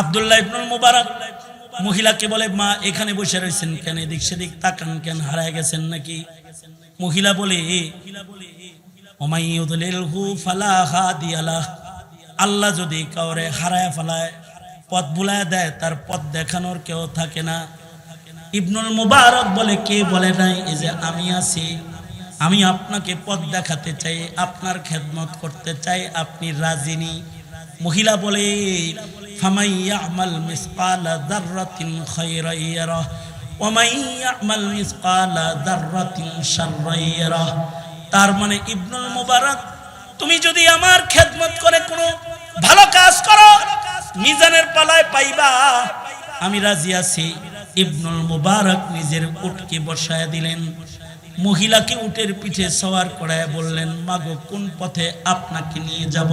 আবদুল্লাহ ইবনুল মুবারক মহিলাকে বলে, মা, এখানে বসে রয়েছেন কেন? এদিক সেদিক তাকান কেন? হারায় গেছেন নাকি? মহিলা বলে আল্লাহ যদি কাউরে হারায় ফেলায়, পথ ভুলায় দেয়, তার পথ দেখানোর কেউ থাকে না। ইবনুল মুবারক বলে, কে বলে নাই? এই যে আমি আছি। আমি আপনাকে পথ দেখাতে চাই, আপনার খেদমত করতে চাই, আপনি রাজিনী মহিলা বলে তার মানে ইবনুল মুবারক, তুমি যদি আমার খেদমত করে কোনো ভালো কাজ করো, মিজানের পালায় পাইবা। আমি রাজি আছি। ইবনুল মুবারক নিজের উটকে বসায় দিলেন। মহিলাকে উটের পিঠে সওয়ার করায় বললেন, মাগো, কোন পথে আপনাকে নিয়ে যাব?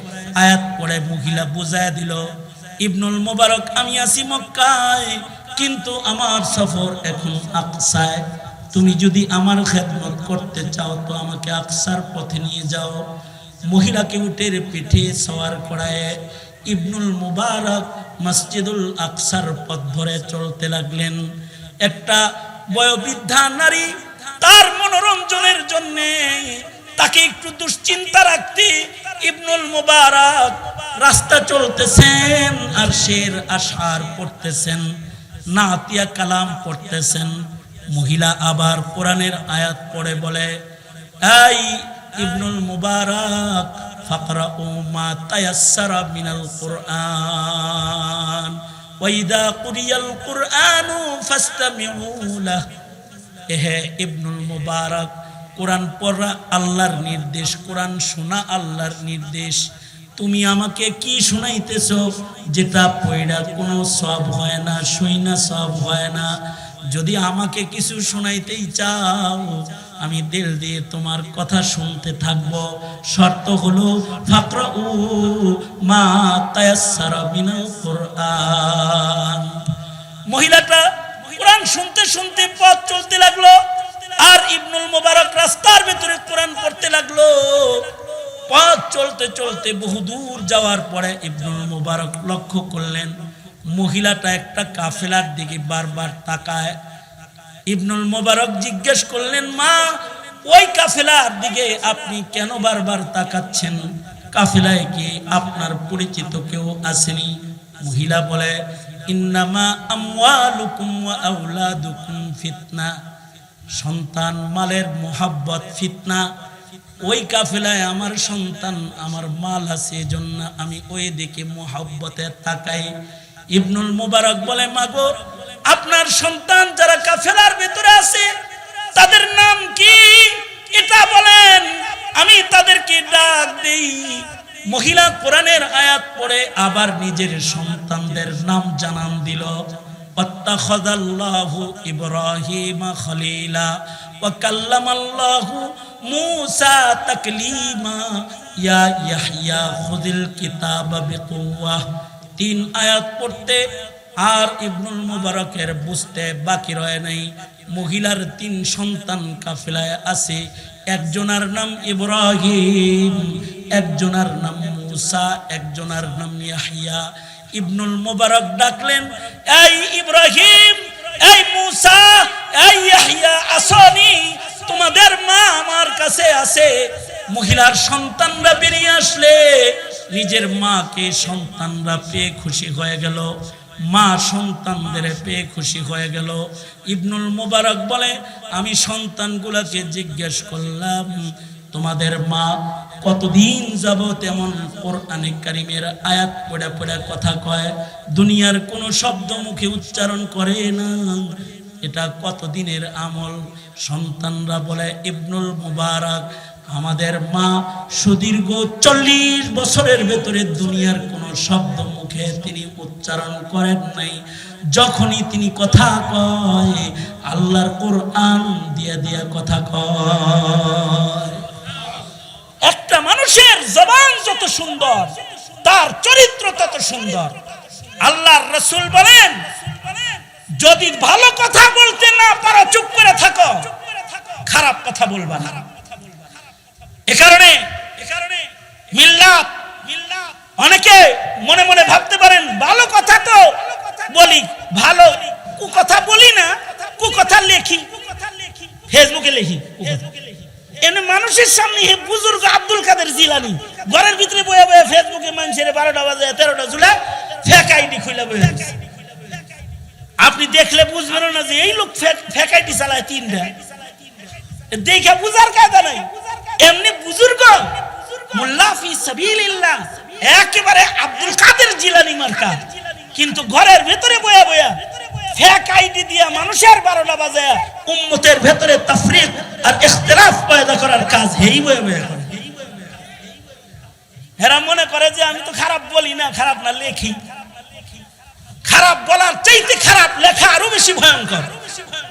আয়াত পড়ে মহিলা বুঝায় দিল, ইবনুল মুবারক, আমি আছি মক্কায়, কিন্তু আমার সফর এখন আকসায়। তুমি যদি আমার খেদমত করতে চাও, তো আমাকে আকসার পথে নিয়ে যাও। মহিলাকে উটের পিঠে সওয়ার করায় ইবনুল মুবারক মসজিদুল আকসার পথ ধরে চলতে লাগলেন। একটা বয়োবৃদ্ধা নারী তার মনোরঞ্জনের জন্যে তাকে একটু দুশ্চিন্তা রাখতে মুবারক, রাস্তা চলতেছেন আর শের আশার পড়তেছেন, নাতিয়া কালাম পড়তেছেন, মহিলা আবার কোরআনের আয়াত পড়ে বলে, এই ইবনুল মুবারক, ফাকরাউ মা তায়াসসারা মিনাল কুরআন ওয়াইদা কুরিয়াল কুরআনু ফাসতামিউ লাহ এহে ইবনুল মুবারক কোরআন পড়া আল্লাহর নির্দেশ, কোরআন শোনা আল্লাহর নির্দেশ। তুমি আমাকে কি শোনাইতেছ? যেটা পয়ডা কোনো সব হয় না শুইনা সব হয় না। যদি আমাকে কিছু শোনাইতেই চাও, আমি দিল দিয়ে তোমার কথা শুনতে থাকব। শর্ত হলো ফাকরা উ মা তায়াসসারা মিনাল কোরআন। মহিলাটা কোরআন শুনতে শুনতে পথ চলতে লাগল। আর ইবনুল মুবারক রাস্তার ভেতরে কোরআন পড়তে লাগল। পথ চলতে চলতে বহু দূর যাওয়ার পরে ইবনুল মুবারক লক্ষ্য করলেন, মহিলাটা একটা কাফেলার দিকে বারবার তাকায়। ইবনুল মুবারক জিজ্ঞেস করলেন, মা, ওই কাফেলার দিকে আপনি কেন বারবার তাকাচ্ছেন? কাফেলায় কি আপনার পরিচিত কেউ আসেনি? মহিলা বলে, ইন্নামা আমওয়ালুকুম ওয়া আওলাদুকুম ফিতনা। সন্তান মালের মোহাব্বত, ফিতনা। ওই কাফেলায় আমার সন্তান, আমার মাল আছে, এজন্য আমি ওই দিকে মোহাব্বতে তাকাই। ইবনুল মুবারক বলে, মাগো, আপনার সন্তান যারা কাফেলার ভেতরে আছে, তাদের নাম কি? এটা বলেন। আমি তাদেরকে ডাক দেই। মহিলা কোরআনের আয়াত পড়ে আবার নিজের সন্তানদের নাম জানান দিল। واتخذ الله إبراهيم خليلا وكلم الله موسى تكليما يا يحيى خذ الكتاب بقوة তিন আয়াত পড়তে আর ইবনুল মুবারকের বুঝতে বাকি রয় নাই মহিলার তিন সন্তান কাফেলায় আছে একজনার নাম ইব্রাহিম একজনার নাম মুসা একজনার নাম ইয়াহিয়া ইবনুল মুবারক ডাকলেন, এই ইব্রাহিম, এই মুসা, এই ইয়াহিয়া, আসনি, তোমাদের মা আমার কাছে আছে। মহিলার সন্তানরা বেরিয়ে আসলে, নিজের মাকে সন্তানরা পেয়ে খুশি হয়ে গেল, মা সন্তানদের পেয়ে খুশি হয়ে গেল। ইবনুল মুবারক বলে, আমি সন্তানগুলাকে জিজ্ঞেস করলাম তোমাদের মা কতদিন যাব তেমন কোরআনে কারিমের আয়াত পড়ে পড়ে কথা কয়, দুনিয়ার কোনো শব্দ মুখে উচ্চারণ করে না। এটা কতদিনের আমল? সন্তানরা বলে, ইবনুল মুবারক, আমাদের মা সুদীর্ঘ চল্লিশ বছরের ভেতরে দুনিয়ার কোনো শব্দ মুখে তিনি উচ্চারণ করেন নাই। যখনই তিনি কথা কয়, আল্লাহর কোরআন দিয়া দিয়া কথা কয়। একটা মানুষের জবান যত সুন্দর তার চরিত্র তত সুন্দর। আল্লাহর রসুল বলেন যদি ভালো কথা বলতে না পারো চুপ করে থাকো। খারাপ কথা বলবা না। এ কারণে মিল্লাত অনেকে মনে মনে ভাবতে পারেন ভালো কথা তো বলি ভালো কু কথা বলি না কু কথা লেখি। ফেসবুকে লেখি এনে মানুষের সামনে হে বুজুর্গ আব্দুল কাদের জিলানি, ঘরের ভিতরে বয়ে বয়ে ফেসবুকে মানুষের বারোটা বাজে, তেরোটা জুলা ফেক আইডি খুলে বয়ে আপনি দেখলে বুঝবেন না যে এই লোক ফেক আইডি চালায় তিনটা। দেখে বুঝার কায়দা নাই। এমনি বুজুর্গ, মোল্লা ফি সাবিলিল্লাহ, একেবারে আব্দুল কাদের জিলানি মার্কা। কিন্তু ঘরের ভেতরে বয়া বয়া ফেক আইডি দিয়া মানুষের বারোটা বাজে, উম্মতের ভেতরে তাফরিক আর ইখতিলাফ পয়দা করার কাজ হেই বয়া বয়া করে। মনে করে যে আমি তো খারাপ বলি না, খারাপ না লেখি। খারাপ বলার চাইতে খারাপ লেখা আরও বেশি ভয়ঙ্কর।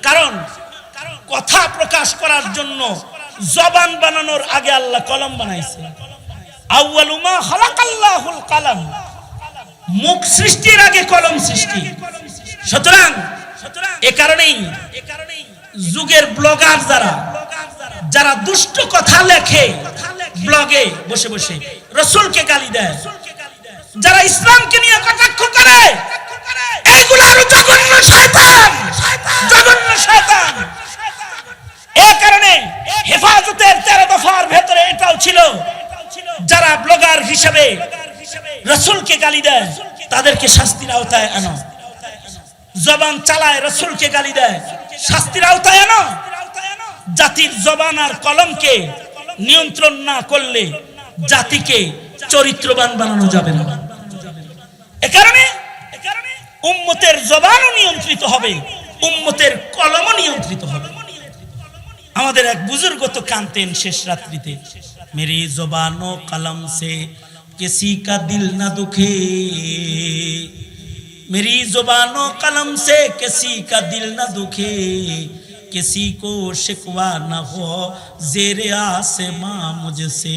কারণ কথা প্রকাশ করার জন্য জবান বানানোর আগে আল্লাহ কলম বানাইছে। আউয়ালুমা খালাকাল্লাহুল কালাম। মুখ সৃষ্টির আগে কলম সৃষ্টি। সুতরাং এ কারণেই যুগের ব্লগার যারা যারা দুষ্ট কথা লেখে ব্লগে বসে বসে রসুলকে গালি দেয়। যারা ইসলামকে নিয়ে কটাক্ষ করে এগুলো আরও জঘন্য শয়তান। জঘন্য শয়তান। এ কারণে হেফাজতের তেরো দফার ভেতরে এটাও ছিল যারা ব্লগার হিসেবে রসুলকে গালি দেয় তাদেরকে শাস্তির আওতায় আনো। জবান চালায় রসুলকে গালি দেয়। শাস্তির আওতায় না জাতির জবান আর কলমকে নিয়ন্ত্রণ না করলে জাতিকে চরিত্রবান বানানো যাবে না। এ কারণে উম্মতের জবানও নিয়ন্ত্রিত হবে, উম্মতের কলমও নিয়ন্ত্রিত হবে। আমাদের এক বুজুর্গ তো কানতেন শেষ রাত্রিতে, মেরে জবান ও কলম সে কিসি কা দিল না দুখে? میری زبان و قلم سے کسی کا دل نہ دکھے، کسی کو شکوا نہ ہو زیر آسمان مجھ سے۔